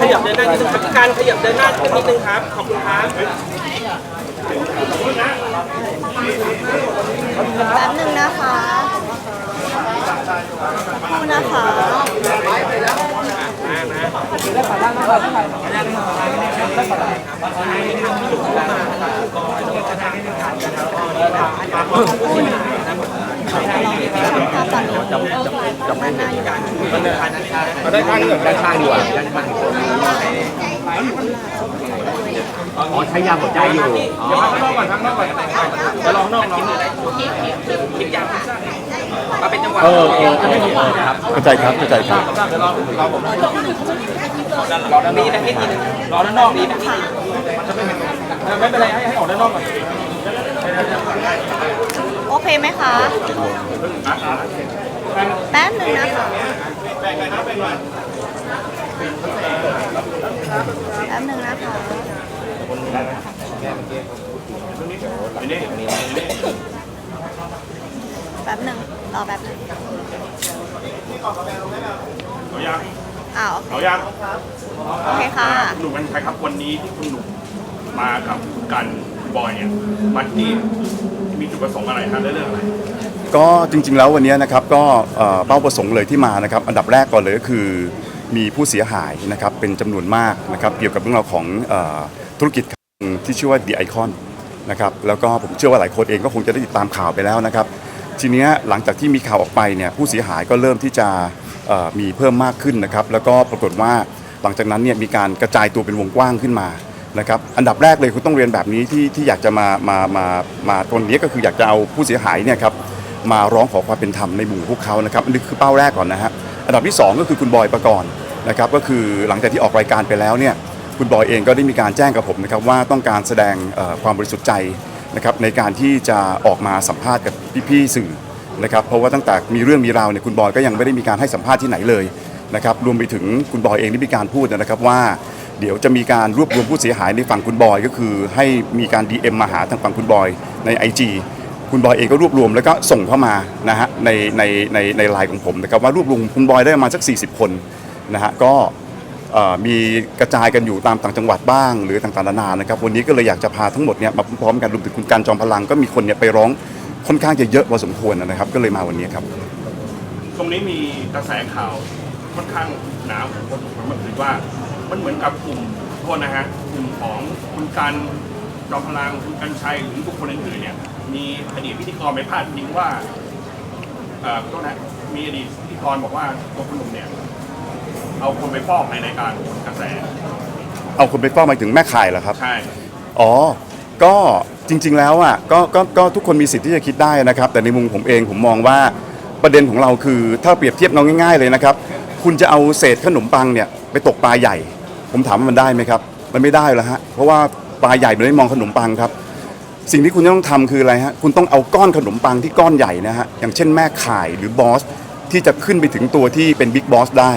ขยับเดินหน้านิดนึงครับการขยับเดินหน้านิดนึงครับ ขอบคุณครับแป๊บหนึ่งนะคะขอบคุณ นะคะเอาด้านข้างนี่ก่อด้านข้างดีกว่าด้านข้างอ๋อใช้ยาหัวใจอยู่อ๋อเดี๋ยวพักนอกก่อนพักนอกก่อนจะลองนอกลองคิดยาวมาเป็นจังหวะเออเออครับเข้าใจครับเข้าใจครับเดี๋ยวรอรอผมรอด้านนี้นะนิดนึงรอด้านนอกนี้นะไม่เป็นไรให้ให้ออกด้านนอกก่อน โอเคไหมคะ แป๊บหนึ่งนะคะแป๊บหนึ่งนะคะแป๊บหนึ่งรอแป๊บหนึ่งเอายังอ้าวโอเคเอายังโอเคค่ะ หนุ่มกันชัยครับวันนี้ที่คุณหนุ่มมากับคุณกันคุณ บอยเนี่ยมาที่มีจุดประสงค์อะไรครับเรื่องอะไรก็จริงๆแล้ววันนี้นะครับก็เป้าประสงค์เลยที่มานะครับอันดับแรกก่อนเลยก็คือมีผู้เสียหายนะครับเป็นจำนวนมากนะครับเกี่ยวกับเรื่องราวของอธุรกิจที่ชื่อว่า The Icon นะครับแล้วก็ผมเชื่อว่าหลายคนเองก็คงจะได้ติดตามข่าวไปแล้วนะครับ ทีนี้หลังจากที่มีข่าวออกไปเนี่ยผู้เสียหายก็เริ่มที่จะมีเพิ่มมากขึ้นนะครับแล้วก็ปรากฏว่าหลังจากนั้นเนี่ยมีการกระจายตัวเป็นวงกว้างขึ้นมา นะครับอันดับแรกเลยคุณต้องเรียนแบบนี้ที่ที่อยากจะมามามามาตรงนี้ก็คืออยากจะเอาผู้เสียหายเนี่ยครับมาร้องขอความเป็นธรรมในหมู่พวกเขานะครับอันนี้คือเป้าแรกก่อนนะฮะอันดับที่สองก็คือคุณบอยประกรณ์นะครับก็คือหลังจากที่ออกรายการไปแล้วเนี่ยคุณบอยเองก็ได้มีการแจ้งกับผมนะครับว่าต้องการแสดงความบริสุทธิ์ใจนะครับในการที่จะออกมาสัมภาษณ์กับพี่ๆสื่อนะครับเพราะว่าตั้งแต่มีเรื่องมีราวเนี่ยคุณบอยก็ยังไม่ได้มีการให้สัมภาษณ์ที่ไหนเลยนะครับรวมไปถึงคุณบอยเองที่มีการพูดนะครับว่า เดี๋ยวจะมีการรวบรวมผู้เสียหายในฝั่งคุณบอย ก็คือให้มีการ DM มาหาทางฝั่งคุณบอยใน IG คุณบอยเองก็รวบรวมแล้วก็ส่งเข้ามานะฮะในในในในไลน์ของผมนะครับว่ารวบรวมคุณบอยได้ประมาณสัก 40 คนนะฮะก็เอ่อมีกระจายกันอยู่ตามต่างจังหวัดบ้าง หรือต่างๆนานานะครับวันนี้ก็เลยอยากจะพาทั้งหมดเนี่ยมาพร้อมกันรวมถึงคุณการจอมพลังก็มีคนเนี่ยไปร้องค่อนข้างจะเยอะพอสมควรนะครับ ก็เลยมาวันนี้ครับ ตรงนี้มีกระแสข่าวค่อนข้างหนาผมผมผมคิดว่า มันเหมือนกับกลุ่มโทษนะฮะกลุ่มของคุณกันจอมพลังคุณกันชัยหรือบุคคลอื่นๆเนี่ย มีอดีตพิธีกรไปพาดพิงว่าเอ่อโทษนะมีอดีตพิธีกรบอกว่าตัวคุณหนุ่มเนี่ย เอาคนไปฟอกในรายการกระแสเอาคนไปเฝ้าหมายถึงแม่ข่ายเหรอครับ ใช่ อ๋อ ก็จริง ๆ แล้วอะก็ก็ก็ทุกคนมีสิทธิ์ที่จะคิดได้นะครับ แต่ในมุมผมเองผมมองว่าประเด็นของเราคือถ้าเปรียบเทียบน้องง่าย ๆ เลยนะครับ คุณจะเอาเศษขนมปังเนี่ยไปตกปลาใหญ่ ผมถามว่ามันได้ไหมครับ มันไม่ได้แล้วฮะ เพราะว่าปลาใหญ่มันไม่มองขนมปังครับ สิ่งที่คุณต้องทำคืออะไรฮะ คุณต้องเอาก้อนขนมปังที่ก้อนใหญ่นะฮะ อย่างเช่นแม่ข่ายหรือบอสที่จะขึ้นไปถึงตัวที่เป็นบิ๊กบอสได้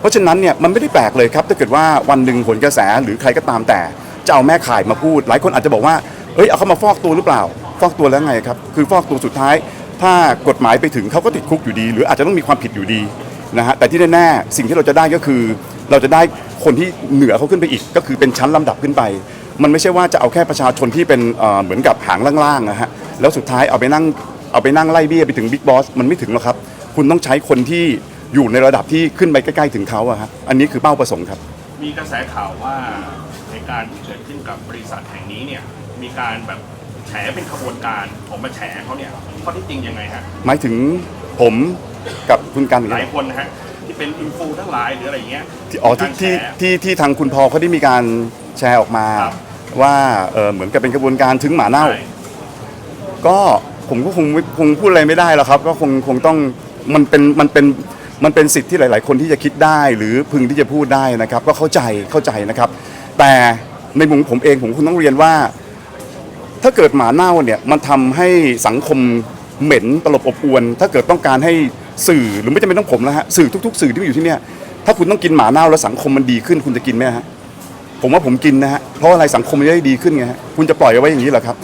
เพราะฉะนั้นเนี่ยมันไม่ได้แปลกเลยครับ ถ้าเกิดว่าวันหนึ่งผลกระแสหรือใครก็ตามแต่ จะเอาแม่ข่ายมาพูด หลายคนอาจจะบอกว่า เอ้ย เอาเขามาฟอกตัวหรือเปล่า ฟอกตัวแล้วไงครับ คือฟอกตัวสุดท้าย ถ้ากฎหมายไปถึงเขาก็ติดคุกอยู่ดี หรืออาจจะต้องมีความผิดอยู่ดีนะฮะ แต่ที่แน่ๆสิ่งที่เราจะได้ก็คือ เราจะได้คนที่เหนือเขาขึ้นไปอีก ก็คือเป็นชั้นลำดับขึ้นไป มันไม่ใช่ว่าจะเอาแค่ประชาชนที่เป็นเอ่อเหมือนกับหางล่างๆนะฮะแล้วสุดท้ายเอาไปนั่งเอาไปนั่งไล่เบี้ยไปถึงบิ๊กบอสมันไม่ถึงหรอกครับ คุณต้องใช้คนที่อยู่ในระดับที่ขึ้นไปใกล้ๆถึงเขาอะฮะอันนี้คือเป้าประสงค์ครับ มีกระแสข่าวว่าในการที่เกิดขึ้นกับบริษัทแห่งนี้เนี่ยมีการแบบแฉเป็นขบวนการผมมาแฉเขาเนี่ยข้อที่จริงยังไงฮะหมายถึงผมกับคุณกันหลายคนนะฮะ ที่เป็นอินฟูทั้งหลายหรืออะไรอย่างเงี้ย ที่อ๋อที่มีที่การแฉที่ที่ทางคุณพอเขาได้มีการแชร์ออกมา ครับว่าเออเหมือนกับเป็นกระบวนการถึงหมาเน่าใช่ก็ผมก็คงไม่คงพูดอะไรไม่ได้แล้วครับ ก็คงคงต้องมันเป็นมันเป็นมันเป็นสิทธิ์ที่หลาย ๆ คนที่จะคิดได้ หรือพึงที่จะพูดได้นะครับ ก็เข้าใจเข้าใจนะครับ แต่ในมุมผมเองผมคงต้องเรียนว่า ถ้าเกิดหมาเน่าเนี่ยมันทำให้สังคมเหม็นตลบอบอวน ถ้าเกิดต้องการให้สื่อหรือไม่จำเป็นต้องผมแล้วฮะสื่อทุก ๆ สื่อที่อยู่ที่เนี่ยถ้าคุณต้องกินหมาเน่าแล้วสังคมมันดีขึ้น คุณจะกินไหมฮะผมว่าผมกินนะฮะเพราะอะไรสังคมมันจะได้ดีขึ้นไงฮะคุณจะปล่อยเอาไว้อย่างนี้เหรอครับ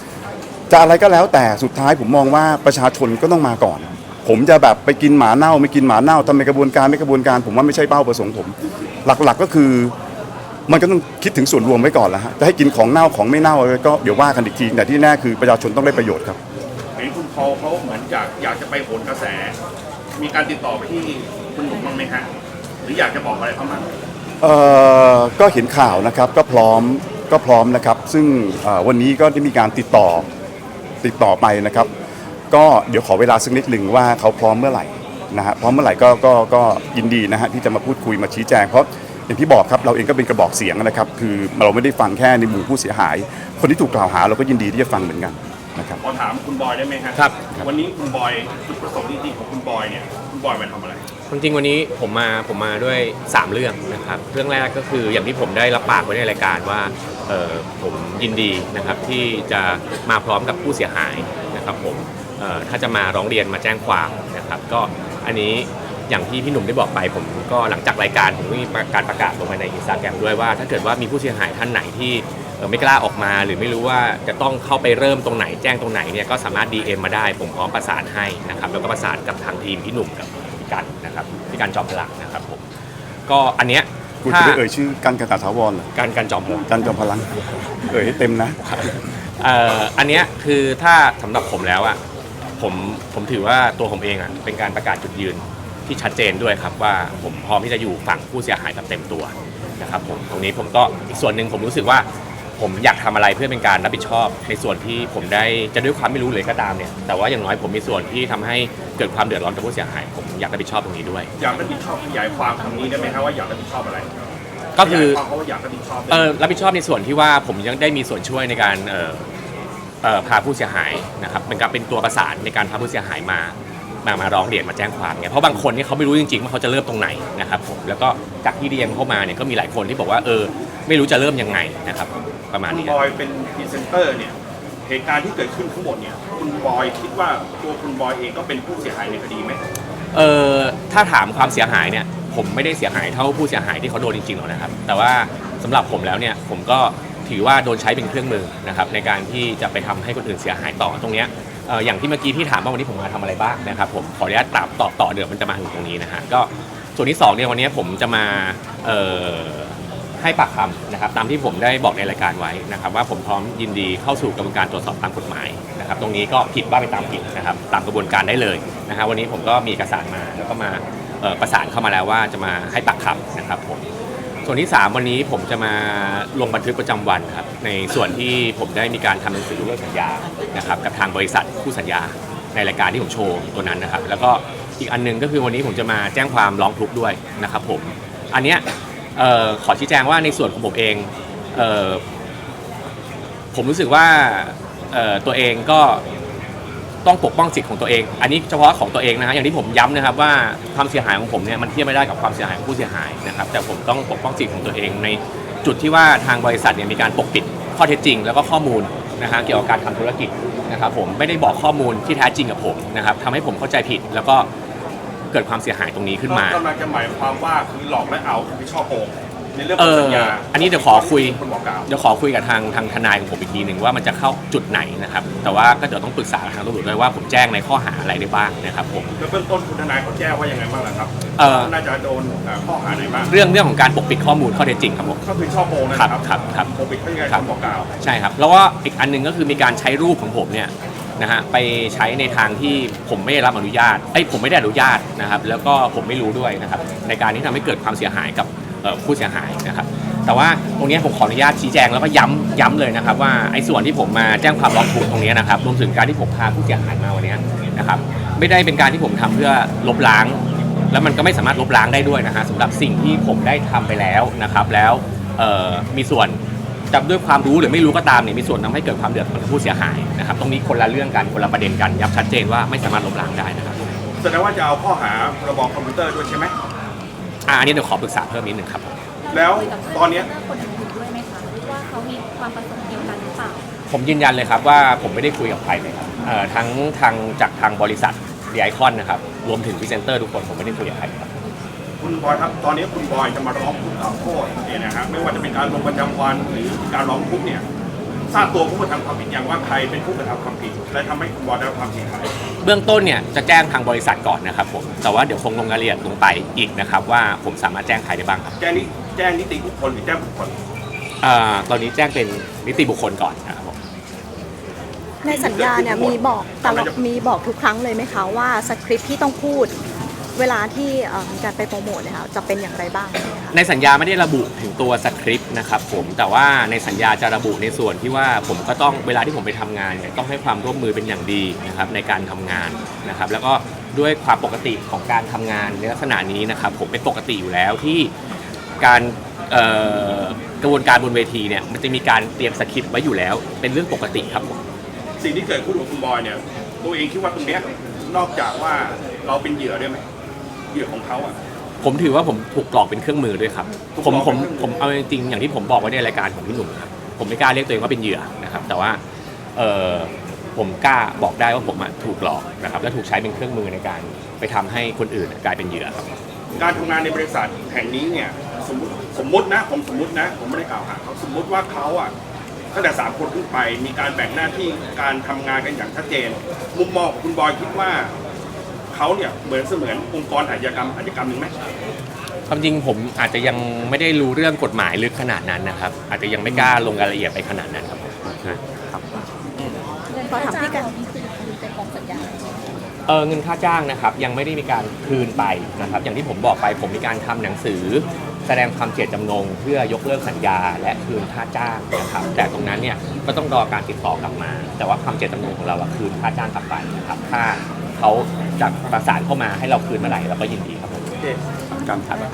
จะอะไรก็แล้วแต่สุดท้ายผมมองว่าประชาชนก็ต้องมาก่อน ผมจะแบบไปกินหมาเน่า ไม่กินหมาเน่าทำในกระบวนการไม่กระบวนการ ผมว่าไม่ใช่เป้าประสงค์ผม หลักๆก็คือ มันก็ต้องคิดถึงส่วนรวมไว้ก่อนแล้วฮะจะให้กินของเน่าของไม่เน่าอะไรก็เดี๋ยวว่ากันอีกทีแต่ที่แน่คือประชาชนต้องได้ประโยชน์ครับ เห็นคุณพอลเขาเหมือนอยากอยากจะไปโหนกระแส มีการติดต่อไปที่คุณหนุ่มบ้างไหมฮะหรืออยากจะบอกอะไรเขาบ้างเอ่อก็เห็นข่าวนะครับก็พร้อมก็พร้อมนะครับ ซึ่งเอ่อวันนี้ก็ได้มีการติดต่อติดต่อไปนะครับ ก็เดี๋ยวขอเวลาสักนิดหนึ่งว่าเขาพร้อมเมื่อไหร่นะฮะพร้อมเมื่อไหร่ก็ก็ก็ยินดีนะฮะที่จะมาพูดคุยมาชี้แจงเพราะอย่างที่บอกครับเราเองก็เป็นกระบอกเสียงนะครับ คือเราไม่ได้ฟังแค่ในหมู่ผู้เสียหาย คนที่ถูกกล่าวหาเราก็ยินดีที่จะฟังเหมือนกัน นะครับ ขอถามคุณบอยได้ไหมฮะครับ วันนี้คุณบอยจุดประสงค์จริงๆของคุณบอยเนี่ย คุณบอยมาทำอะไรจริงๆวันนี้ผมมาผมมาด้วย 3 เรื่องนะครับเรื่องแรกก็คืออย่างที่ผมได้รับปากไว้ในรายการว่าเอ่อผมยินดีนะครับที่จะมาพร้อมกับผู้เสียหายนะครับผมเอ่อถ้าจะมาร้องเรียนมาแจ้งความนะครับก็อันนี้อย่างที่พี่หนุ่มได้บอกไป ผมก็หลังจากรายการผมก็มีการประกาศลงไปในอินสตาแกรมด้วยว่า ถ้าเกิดว่ามีผู้เสียหายท่านไหนที่เอ่อ ไม่กล้าออกมาหรือไม่รู้ว่าจะต้องเข้าไปเริ่มตรงไหนแจ้งตรงไหนเนี่ยก็สามารถ DM มาได้ ผมพร้อมประสานให้นะครับแล้วก็ประสานกับทางทีมพี่หนุ่มกับพี่กันนะครับพี่กันจอมพลังนะครับผมก็อันเนี้ยคุณถ้าจะได้เอ่ยชื่อกันกันตาถาวรเหรอการกันจอมพลัง กันจอมพลัง เอ่ยให้เต็มนะ เอ่ออันเนี้ยคือถ้าสำหรับผมแล้วอะผมผมถือว่าตัวผมเองอะเป็นการประกาศจุดยืนที่ชัดเจนด้วยครับว่าผมพร้อมที่จะอยู่ฝั่งผู้เสียหายแบบเต็มตัวนะครับผมตรงนี้ผมก็อีกส่วนหนึ่งผมรู้สึกว่า ผมอยากทำอะไรเพื่อเป็นการรับผิดชอบ ในส่วนที่ผมได้จะด้วยความไม่รู้เลยก็ตามเนี่ยแต่ว่าอย่างน้อยผมมีส่วนที่ทำให้เกิดความเดือดร้อนกับผู้เสียหาย ผมอยากรับผิดชอบตรงนี้ด้วย อยากรับผิดชอบขยายความคำนี้ได้ไหมครับว่าอยากรับผิดชอบอะไรก็คือขยายความเขาว่าอยากรับผิดชอบเออรับผิดชอบในส่วนที่ว่าผมยังได้มีส่วนช่วยในการเอ่อเอ่อพาผู้เสียหายนะครับเป็นการเป็นตัวประสานในการพาผู้เสียหายมามามาร้องเรียนมาแจ้งความเนี่ยเพราะบางคนเนี่ยเขาไม่รู้จริงๆว่าเขาจะเริ่มตรงไหนนะครับผมแล้วก็จากที่เรียนเข้ามาเนี่ยก็มีหลายคนที่บอกว่าเออ ไม่รู้จะเริ่มยังไงนะครับประมาณคุณนี้บอยเป็นพรีเซนเตอร์เนี่ยเหตุการณ์ที่เกิดขึ้นทั้งหมดเนี่ยคุณบอยคิดว่าตัวคุณบอยเองก็เป็นผู้เสียหายในคดีไหมเออถ้าถามความเสียหายเนี่ย ผมไม่ได้เสียหายเท่าผู้เสียหายที่เขาโดนจริงๆหรอกนะครับ แต่ว่าสำหรับผมแล้วเนี่ยผมก็ถือว่าโดนใช้เป็นเครื่องมือนะครับในการที่จะไปทำให้คนอื่นเสียหายต่อตรงเนี้ยเอ่ออย่างที่เมื่อกี้พี่ถามว่าวันนี้ผมมาทำอะไรบ้างนะครับผมขออนุญาตตอบตอบต่อเดี๋ยวมันจะมาถึงตรงนี้นะฮะก็ส่วนที่สองเนี่ยวันนี้ผมจะมาเอ่อ ให้ปากคำนะครับตามที่ผมได้บอกในรายการไว้นะครับ ว่าผมพร้อมยินดีเข้าสู่กระบวนการตรวจสอบตามกฎหมายนะครับตรงนี้ก็ผิดว่าไปตามผิดนะครับตามกระบวนการได้เลยนะฮะวันนี้ผมก็มีเอกสารมาแล้วก็มาประสานเข้ามาแล้วว่าจะมาให้ปากคำนะครับผมส่วนที่ 3 วันนี้ผมจะมาลงบันทึกประจำวันครับในส่วนที่ผมได้มีการทำหนังสือเลิกสัญญานะครับกับทางบริษัทคู่สัญญาในรายการที่ผมโชว์ตัวนั้นนะครับ แล้วก็อีกอันหนึงก็คือวันนี้ผมจะมาแจ้งความร้องทุกข์ด้วยนะครับผมอันเนี้ย เออขอชี้แจงว่าในส่วนของผมเองเออผมรู้สึกว่าเออตัวเองก็ต้องปกป้องสิทธิ์ของตัวเอง อันนี้เฉพาะของตัวเองนะฮะอย่างที่ผมย้ำนะครับว่าความเสียหายของผมเนี่ยมันเทียบไม่ได้กับความเสียหายของผู้เสียหายนะครับ แต่ผมต้องปกป้องสิทธิ์ของตัวเองในจุดที่ว่าทางบริษัทเนี่ยมีการปกปิดข้อเท็จจริง แล้วก็ข้อมูลนะฮะเกี่ยวกับการทำธุรกิจนะครับผมไม่ได้บอกข้อมูลที่แท้จริงกับผมนะครับทำให้ผมเข้าใจผิดแล้วก็ เกิดความเสียหายตรงนี้ขึ้นมา กำลังจะหมายความว่าคือหลอกและเอาคือช่อโกงในเรื่องเอของอ สัญญาอันนี้เดี๋ยวขอคุยคุณบอกกล่าว เดี๋ยวขอคุยกับทางทางทนายของผมอีกทีหนึ่งว่ามันจะเข้าจุดไหนนะครับ แต่ว่าก็เดี๋ยวต้องปรึกษาทางตำรวจด้วยว่าผมแจ้งในข้อหาอะไรได้บ้างนะครับผม แล้วเบื้องต้นคุณทนายเขาแจ้งว่ายังไงบ้างล่ะครับเอ่อ น่าจะโดนเอ่อข้อหาไหนบ้าง เรื่องเรื่องของการปกปิดข้อมูลข้อเท็จจริงครับผม ก็คือช่อโกงนะครับครับครับปกปิดข้อมูลครับคุณบอกกล่าว ใช่ครับ แล้วก็อีกอันหนึงก็คือมีการใช้รูปของผมเนี่ย นะฮะไปใช้ในทางที่ผมไม่ได้รับอนุญาตเอ้ยผมไม่ได้อนุญาตนะครับ แล้วก็ผมไม่รู้ด้วยนะครับ ในการที่ทำให้เกิดความเสียหายกับเอ่อผู้เสียหายนะครับ แต่ว่าตรงเนี้ยผมขออนุญาตชี้แจงแล้วก็ย้ำย้ำเลยนะครับ ว่าไอ้ส่วนที่ผมมาแจ้งความร้องทุกข์ตรงเนี้ยนะครับรวมถึงการที่ผมพาผู้เสียหายมาวันเนี้ยนะครับ ไม่ได้เป็นการที่ผมทำเพื่อลบล้าง แล้วมันก็ไม่สามารถลบล้างได้ด้วยนะฮะสำหรับสิ่งที่ผมได้ทำไปแล้วนะครับ แล้วเอ่อมีส่วน จะด้วยความรู้หรือไม่รู้ก็ตามเนี่ยมีส่วนทำให้เกิดความเดือดร้อนกับผู้เสียหายนะครับตรงนี้คนละเรื่องกันคนละประเด็นกันย้ำชัดเจนว่าไม่สามารถลบล้างได้นะครับแสดงว่าจะเอาข้อหาพรบคอมพิวเตอร์ด้วยใช่ไหมอ่าอันนี้เดี๋ยวขอปรึกษาเพิ่มนิดนึงครับ แล้วตอนเนี้ย คนอื่นๆด้วยไหมคะว่าเขามีความประสงค์เดียวกันหรือเปล่า ผมยืนยันเลยครับว่าผมไม่ได้คุยกับใครเลยครับเอ่อทั้งทางจากทางบริษัทดีไอคอนนะครับรวมถึงพรีเซนเตอร์ทุกคนผมไม่ได้คุยกับใครครับ คุณบอยครับตอนนี้คุณบอยจะมาร้องทุกข์กล่าวโทษเนี่ยนะฮะไม่ว่าจะเป็นการลงประจำวันหรือการร้องทุกข์เนี่ยทราบตัวผู้กระทำความผิดอย่างว่าใครเป็นผู้กระทำความผิด และทำให้คุณบอยได้รับความเสียหายเบื้องต้นเนี่ยจะแจ้งทางบริษัทก่อนนะครับผมแต่ว่าเดี๋ยวคงลงรายละเอียดลงไปอีกนะครับว่าผมสามารถแจ้งใครได้บ้างครับแจ้งนี้แจ้งนิติบุคคลหรือแจ้งบุคคลอ่าตอนนี้แจ้งเป็นนิติบุคคลก่อนนะครับผมในสัญญาเนี่ยมีบอกตลอดมีบอกทุกครั้งเลยไหมคะว่าสคริปต์ที่ต้องพูด เวลาที่เอ่อมีการไปโปรโมทเนี่ยค่ะจะเป็นอย่างไรบ้างไหมคะในสัญญาไม่ได้ระบุถึงตัวสคริปต์นะครับผมแต่ว่าในสัญญาจะระบุในส่วนที่ว่าผมก็ต้องเวลาที่ผมไปทำงานเนี่ยต้องให้ความร่วมมือเป็นอย่างดีนะครับในการทำงานนะครับแล้วก็ด้วยความปกติของการทำงานในลักษณะนี้นะครับผมเป็นปกติอยู่แล้วที่การเอ่อกระบวนการบนเวทีเนี่ยมันจะมีการเตรียมสคริปต์ไว้อยู่แล้ว เป็นเรื่องปกติครับผม สิ่งที่เกิดขึ้นกับคุณบอยเนี่ย ตัวเองคิดว่าตรงเนี้ยนอกจากว่าเราเป็นเหยื่อด้วยไหม เหยื่อของเขาอะ ผมถือว่าผมถูกหลอกเป็นเครื่องมือด้วยครับ ถูกผมหลอกผมเป็นเครื่องมือ ผมเอาจริงๆอย่างที่ผมบอกไว้ในรายการของพี่หนุ่มครับผมไม่กล้าเรียกตัวเองว่าเป็นเหยื่อนะครับ แต่ว่าเออผมกล้าบอกได้ว่าผมอะถูกหลอกนะครับ และถูกใช้เป็นเครื่องมือในการไปทำให้คนอื่นกลายเป็นเหยื่อครับ การทำงานในบริษัทแห่งนี้เนี่ยสมมติสมมตินะผมสมมตินะผมไม่ได้กล่าวหาเขาสมมติว่าเขาอะตั้งแต่สามคนขึ้นไปมีการแบ่งหน้าที่การทำงานกันอย่างชัดเจน มุมมองของคุณบอยคิดว่า เขาเนี่ยเหมือนเสมือนองค์กรอาชญากรรมอาชญากรรมหนึ่งไหมความจริงผมอาจจะยังไม่ได้รู้เรื่องกฎหมายลึกขนาดนั้นนะครับ อาจจะยังไม่กล้าลงรายละเอียดไปขนาดนั้นครับผมครับขอถามพี่กันนี่คือคือเป็นของสัญญาเออเงินค่าจ้างนะครับยังไม่ได้มีการคืนไปนะครับ อย่างที่ผมบอกไปผมมีการทำหนังสือ แสดงความเจตจำนง เพื่อยกเลิกสัญญา และคืนค่าจ้างนะครับ แต่ตรงนั้นเนี่ยก็ต้องรอการติดต่อ กลับมา แต่ว่าความเจตจำนงของเราอะคืนค่าจ้างกลับไปนะครับ ถ้า เขาจะประสานเข้ามาให้เราคืนเมื่อไหร่เราก็ยินดีครับผมการครับ แล้ว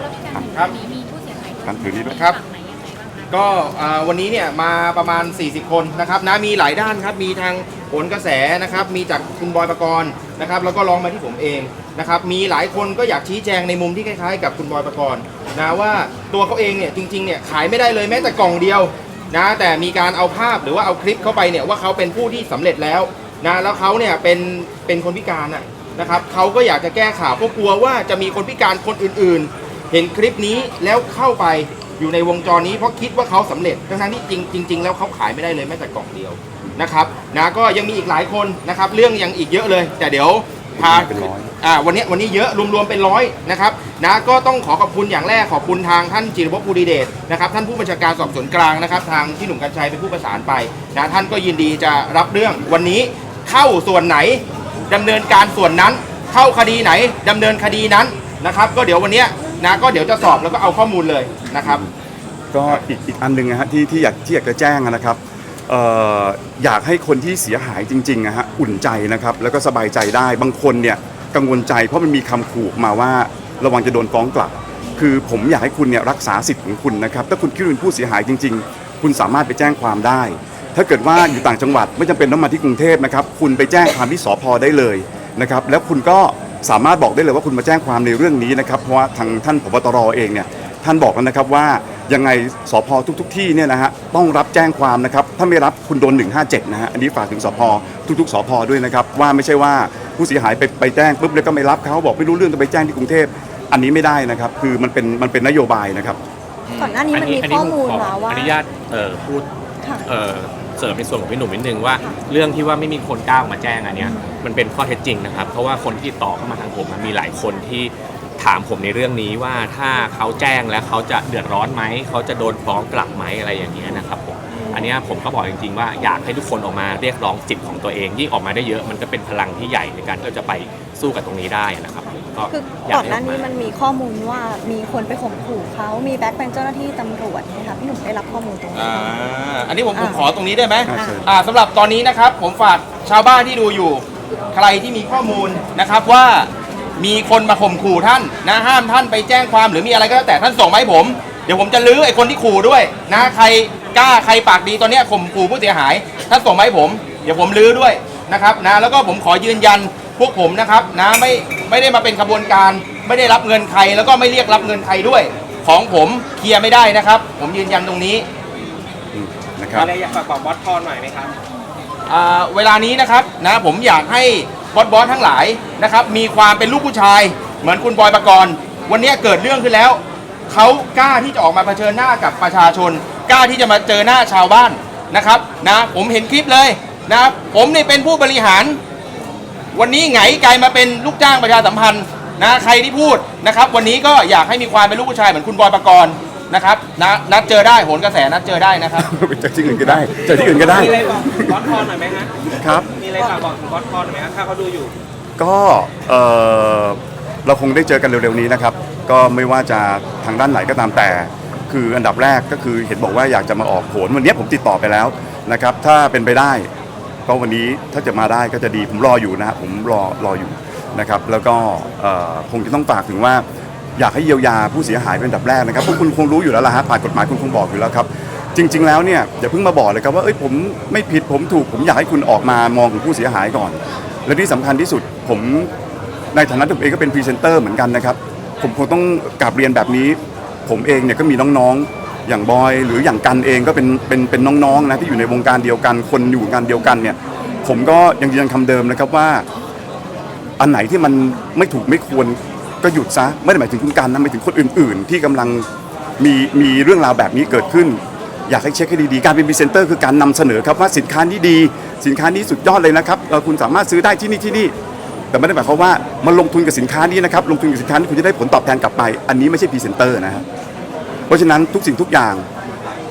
แล้วมีการครับนี้มีผู้เสียหายการถือนี้ด้วย ครับ ฝั่งไหนยังไงบ้างคะ ก็อ่าวันนี้เนี่ยมาประมาณ 40 คนนะครับนะมีหลายด้านครับมีทางผลกระแสนะครับมีจากคุณบอยปกรณ์นะครับแล้วก็ร้องมาที่ผมเองนะครับมีหลายคนก็อยากชี้แจงในมุมที่คล้ายๆ กับคุณบอยปกรณ์นะว่าตัวเขาเองเนี่ยจริงๆเนี่ยขายไม่ได้เลยแม้แต่กล่องเดียวนะแต่มีการเอาภาพหรือว่าเอาคลิปเข้าไปเนี่ยว่าเขาเป็นผู้ที่สำเร็จแล้ว นะแล้วเขาเนี่ยเป็นเป็นคนพิการน่ะนะครับเขาก็อยากจะแก้ข่าวเพราะกลัวว่าจะมีคนพิการคนอื่นๆ เห็นคลิปนี้แล้วเข้าไปอยู่ในวงจรนี้เพราะคิดว่าเขาสำเร็จทั้งๆที่จริงจริง ๆ แล้วเขาขายไม่ได้เลยแม้แต่กล่องเดียวนะครับนะก็ยังมีอีกหลายคนนะครับเรื่องยังอีกเยอะเลย แต่เดี๋ยวพาเป็นร้อยอ่าวันนี้วันนี้เยอะรวมๆเป็นร้อยนะครับนะก็ต้องขอขอบคุณอย่างแรกขอบคุณทางท่านจิรภพภูริเดชนะครับท่านผู้บัญชาการสอบสวนกลางนะครับ ทางที่หนุ่มกัญชัยเป็นผู้ประสานไปนะท่านก็ยินดีจะรับเรื่องวันนี้ เข้าส่วนไหนดำเนินการส่วนนั้น เข้าคดีไหนดำเนินคดีนั้นนะครับ ก็เดี๋ยววันนี้นะก็เดี๋ยวจะสอบแล้วก็เอาข้อมูลเลยนะครับก็อีกอีกอันหนึ่งนะฮะที่ที่อยากที่อยากจะแจ้งนะครับอยากให้คนที่เสียหายจริงๆนะฮะอุ่นใจนะครับแล้วก็สบายใจได้บางคนเนี่ยกังวลใจเพราะมันมีคำขู่มาว่าระวังจะโดนฟ้องกลับ คือผมอยากให้คุณเนี่ยรักษาสิทธิ์ของคุณนะครับถ้าคุณคิดว่าเป็นผู้เสียหายจริง ๆ คุณสามารถไปแจ้งความได้ ถ้าเกิดว่าอยู่ต่างจังหวัดไม่จำเป็นต้องมาที่กรุงเทพนะครับ คุณไปแจ้งความที่สพได้เลยนะครับ แล้วคุณก็สามารถบอกได้เลยว่าคุณมาแจ้งความในเรื่องนี้นะครับเพราะว่าทางท่านผบตรเองเนี่ยท่านบอกแล้วนะครับว่ายังไงสพทุกๆที่เนี่ยนะฮะต้องรับแจ้งความนะครับถ้าไม่รับคุณโดน 157 นะฮะอันนี้ฝากถึงสพทุกๆสพด้วยนะครับว่าไม่ใช่ว่าผู้เสียหายไปไปแจ้งปุ๊บแล้วก็ไม่รับเขาบอกไม่รู้เรื่องจะไปแจ้งที่กรุงเทพอันนี้ไม่ได้นะครับ คือมันเป็นมันเป็นนโยบายนะครับ ก่อนหน้านี้มันมีข้อมูลมาว่า อนุญาตเอ่อพูดค่ะ เอ่อ เสริมในส่วนของพี่หนุ่มนิดนึงว่าเรื่องที่ว่าไม่มีคนกล้าออกมาแจ้งอันเนี้ยมันเป็นข้อเท็จจริงนะครับ เพราะว่าคนที่ติดต่อเข้ามาทางผมมีหลายคนที่ถามผมในเรื่องนี้ว่าถ้าเขาแจ้งแล้วเขาจะเดือดร้อนไหมเขาจะโดนฟ้องกลับไหมอะไรอย่างเงี้ยนะครับผมอันนี้ผมก็บอกจริงๆ ว่าอยากให้ทุกคนออกมาเรียกร้องจิตของตัวเองยิ่งออกมาได้เยอะมันก็เป็นพลังที่ใหญ่ในการที่เราจะไปสู้กับตรงนี้ได้นะครับ ก็คืออยาก่อนให้หน้าออกนี้มามันมีข้อมูลว่ามีคนไปข่มขู่เขามีแบ็คเป็นเจ้าหน้าที่ตำรวจนะคะพี่หนุ่มได้รับข้อมูลตรงนี้อ่าไหม อันนี้ผมผมอ่า ขอตรงนี้ได้ไหมอ่าเชิญอ่าสำหรับตอนนี้นะครับ ผมฝากชาวบ้านที่ดูอยู่ ใครที่มีข้อมูลนะครับว่ามีคนมาข่มขู่ท่านนะห้ามท่านไปแจ้งความหรือมีอะไรก็แล้วแต่ท่านส่งมาให้ผม เดี๋ยวผมจะลื้อไอ้คนที่ขู่ด้วยนะใครกล้าใครปากดีตอนเนี้ยข่มขู่ผู้เสียหายท่านส่งมาให้ผม เดี๋ยวผมลื้อด้วยนะครับนะแล้วก็ผมขอยืนยัน พวกผมนะครับนะไม่ไม่ได้มาเป็นขบวนการ ไม่ได้รับเงินใครแล้วก็ไม่เรียกรับเงินใครด้วย ของผมเคลียร์ไม่ได้นะครับ ผมยืนยันตรงนี้อืมนะครับอะไรอยากฝากบอกบอสทอนหน่อยไหมครับอ่าเวลานี้นะครับนะผมอยากให้บอสบอสทั้งหลายนะครับ มีความเป็นลูกผู้ชาย เหมือนคุณบอยปกรณ์วันนี้เกิดเรื่องขึ้นแล้วเขากล้าที่จะออกมาเผชิญหน้ากับประชาชน กล้าที่จะมาเจอหน้าชาวบ้านนะครับนะผมเห็นคลิปเลยนะผมนี่เป็นผู้บริหาร วันนี้ไงกลายมาเป็นลูกจ้างประชาสัมพันธ์นะใครที่พูดนะครับ วันนี้ก็อยากให้มีความเป็นลูกผู้ชายเหมือนคุณบอยปกรณ์นะครับนะนัดเจอได้โหนกระแสนัดเจอได้นะครับไปเจอที่อื่นก็ได้เจอที่อื่นก็ได้มีอะไรบอกบอสพรหน่อยไหมฮะครับ มีอะไรฝากบอกถึงบอสพรหน่อยไหมฮะถ้าเขาดูอยู่ ก็เอ่อเราคงได้เจอกันเร็วๆนี้นะครับ ก็ไม่ว่าจะทางด้านไหนก็ตามแต่ คืออันดับแรกก็คือเห็นบอกว่าอยากจะมาออกโขนวันนี้ผมติดต่อไปแล้วนะครับ ถ้าเป็นไปได้ ก็วันนี้ถ้าจะมาได้ก็จะดีผมรออยู่นะครับผมรอรออยู่นะครับแล้วก็เอ่อคงจะต้องฝากถึงว่า อยากให้เยียวยาผู้เสียหายเป็นอันดับแรกนะครับพวกคุณคงรู้อยู่แล้วล่ะฮะผ่านกฎหมายคุณคงบอกอยู่แล้วครับ จริง ๆ แล้วเนี่ยอย่าเพิ่งมาบอกเลยครับว่าเอ้ยผมไม่ผิดผมถูกผมอยากให้คุณออกมามองถึงผู้เสียหายก่อน และที่สำคัญที่สุดผมในฐานะที่ผมเองก็เป็นพรีเซนเตอร์เหมือนกันนะครับ ผมคงต้องกราบเรียนแบบนี้ ผมเองเนี่ยก็มีน้องๆ อย่างบอยหรืออย่างกันเองก็เป็นเป็นเป็นน้องๆนะที่อยู่ในวงการเดียวกัน คนอยู่วงการเดียวกันเนี่ย ผมก็ยังยืนยันคำเดิมนะครับว่า อันไหนที่มันไม่ถูกไม่ควรก็หยุดซะไม่ได้หมายถึงคุณการนะหมายถึงคนอื่น ๆ ที่กำลังมีมีเรื่องราวแบบนี้เกิดขึ้น อยากให้เช็คให้ดี ๆ การเป็นพรีเซนเตอร์คือการนำเสนอครับว่าสินค้านี้ดี สินค้านี้สุดยอดเลยนะครับเอ่อคุณสามารถซื้อได้ที่นี่ที่นี่ แต่ไม่ได้หมายความว่ามาลงทุนกับสินค้านี้นะครับลงทุนกับสินค้านี้คุณจะได้ผลตอบแทนกลับไป อันนี้ไม่ใช่พรีเซนเตอร์นะครับ เพราะฉะนั้นทุกสิ่งทุกอย่าง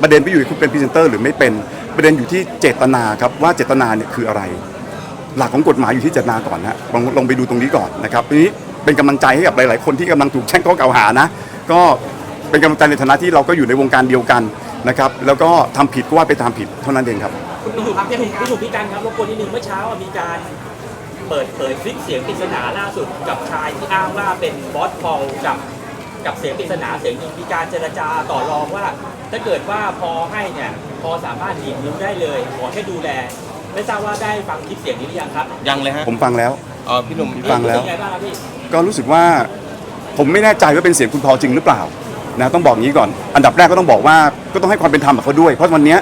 ประเด็นไม่อยู่ที่คุณเป็นพรีเซนเตอร์หรือไม่เป็นประเด็นอยู่ที่เจตนาครับว่าเจตนาเนี่ยคืออะไร หลักของกฎหมายอยู่ที่เจตนาก่อนนะลองลองไปดูตรงนี้ก่อนนะครับทีนี้เป็นกำลังใจให้กับหลาย ๆ คนที่กำลังถูกแช่งข้อกล่าวหานะ ก็เป็นกำลังใจในฐานะที่เราก็อยู่ในวงการเดียวกันนะครับ แล้วก็ทำผิดก็ว่าไปตามผิดเท่านั้นเองครับคุณหนุ่มครับพี่หนุ่มพี่หนุ่มพี่กันครับรบกวนนิดนึงเมื่อเช้ามีการเปิดเผยคลิปเสียงปริศนาล่าสุดกับชายที่อ้างว่าเป็นบอสพอลกับ กับเสียงปริศนาเสียงหนึ่งมีการเจรจาต่อรองว่า ถ้าเกิดว่าพอให้เนี่ยพอสามารถดีดนิ้วได้เลยขอแค่ดูแล ไม่ทราบว่าได้ฟังคลิปเสียงนี้หรือยังครับยังเลยฮะผมฟังแล้วอ๋อพี่หนุ่มฟังแล้วรู้สึกไงบ้างครับพี่ ก็รู้สึกว่าผมไม่แน่ใจว่าเป็นเสียงคุณพอจริงหรือเปล่านะต้องบอกอย่างนี้ก่อน อันดับแรกก็ต้องบอกว่าก็ต้องให้ความเป็นธรรมกับเขาด้วย เพราะวันเนี้ย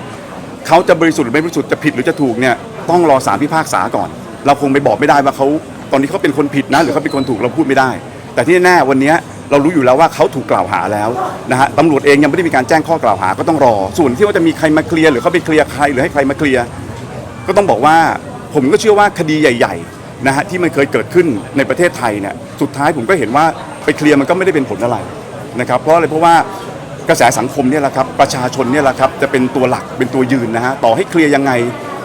เขาจะบริสุทธิ์หรือไม่บริสุทธิ์จะผิดหรือจะถูกเนี่ยต้องรอศาลพิพากษาก่อน เราคงไปบอกไม่ได้ว่าเขาตอนนี้เขาเป็นคนผิดนะ หรือเขาเป็นคนถูกเราพูดไม่ได้ แต่ที่แน่ๆวันเนี้ย เรารู้อยู่แล้วว่าเขาถูกกล่าวหาแล้วนะฮะตำรวจเองยังไม่ได้มีการแจ้งข้อกล่าวหาก็ต้องรอ ส่วนที่ว่าจะมีใครมาเคลียร์หรือเขาไปเคลียร์ใครหรือให้ใครมาเคลียร์ก็ต้องบอกว่าผมก็เชื่อว่าคดีใหญ่ๆนะฮะที่มันเคยเกิดขึ้นในประเทศไทยเนี่ยสุดท้ายผมก็เห็นว่าไปเคลียร์มันก็ไม่ได้เป็นผลอะไรนะครับเพราะอะไรเพราะว่ากระแสสังคมเนี่ยแหละครับประชาชนเนี่ยแหละครับจะเป็นตัวหลักเป็นตัวยืนนะฮะต่อให้เคลียร์ยังไง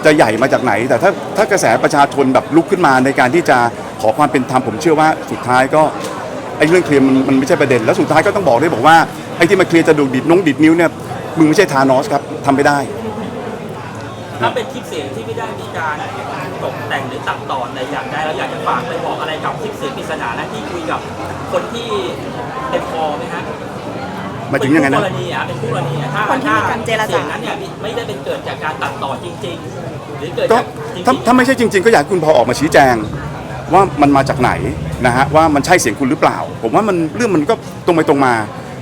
จะใหญ่มาจากไหน แต่ถ้าถ้ากระแสประชาชนแบบลุกขึ้นมาในการที่จะขอความเป็นธรรมผมเชื่อว่าสุดท้ายก็ ไอ้เรื่องเคลียร์มันมันไม่ใช่ประเด็น แล้วสุดท้ายก็ต้องบอกด้วยบอกว่าไอ้ที่มาเคลียร์จะดูดิดน้องดิดนิ้วเนี่ยมึงไม่ใช่ทานอสครับทำไม่ได้ ถ้าเป็นคลิปเสียงที่ไม่ได้มีการตกแต่งหรือตัดต่อแต่อย่างใดเราอยากจะฝากไปบอกอะไรกับคลิปเสียงปริศนานะที่คุยกับคนที่เป็นพอไหมฮะหมายถึงยังไงนะ เป็นคู่กรณีอะเป็นคู่กรณีอะถ้าคนที่มีการเจรจา เสียงนั้นเนี่ยไม่ได้เป็นเกิดจากการตัดต่อจริง ๆ หรือเกิดก็จากจริงถ้าถ้าไม่ใช่จริง ๆ ก็อยากให้คุณพอออกมาชี้แจงว่ามันมาจากไหน นะฮะว่ามันใช่เสียงคุณหรือเปล่า ผมว่ามันเรื่องมันก็ตรงไปตรงมา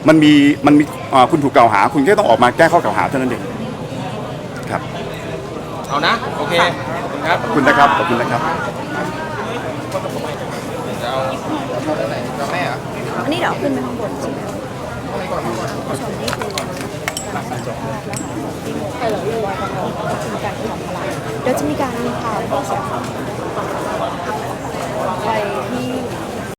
มันมีมันมีอ่าคุณถูกกล่าวหา คุณแค่ต้องออกมาแก้ข้อกล่าวหาเท่านั้นเองครับเอานะ โอเคขอบคุณครับ ขอบคุณนะครับขอบคุณนะครับจะเอาเอาไหนจะเอาแม่เหรออันนี้เดี๋ยวขึ้นไปข้างบนใช่ไหมเอาไหนก่อนเอาไหนก่อนผู้ชมนี่คือการสัญจรนะคะที่โมเปิดเลยว่าจะมีการทำอะไรเดี๋ยวจะมีการพาผู้เสียหาย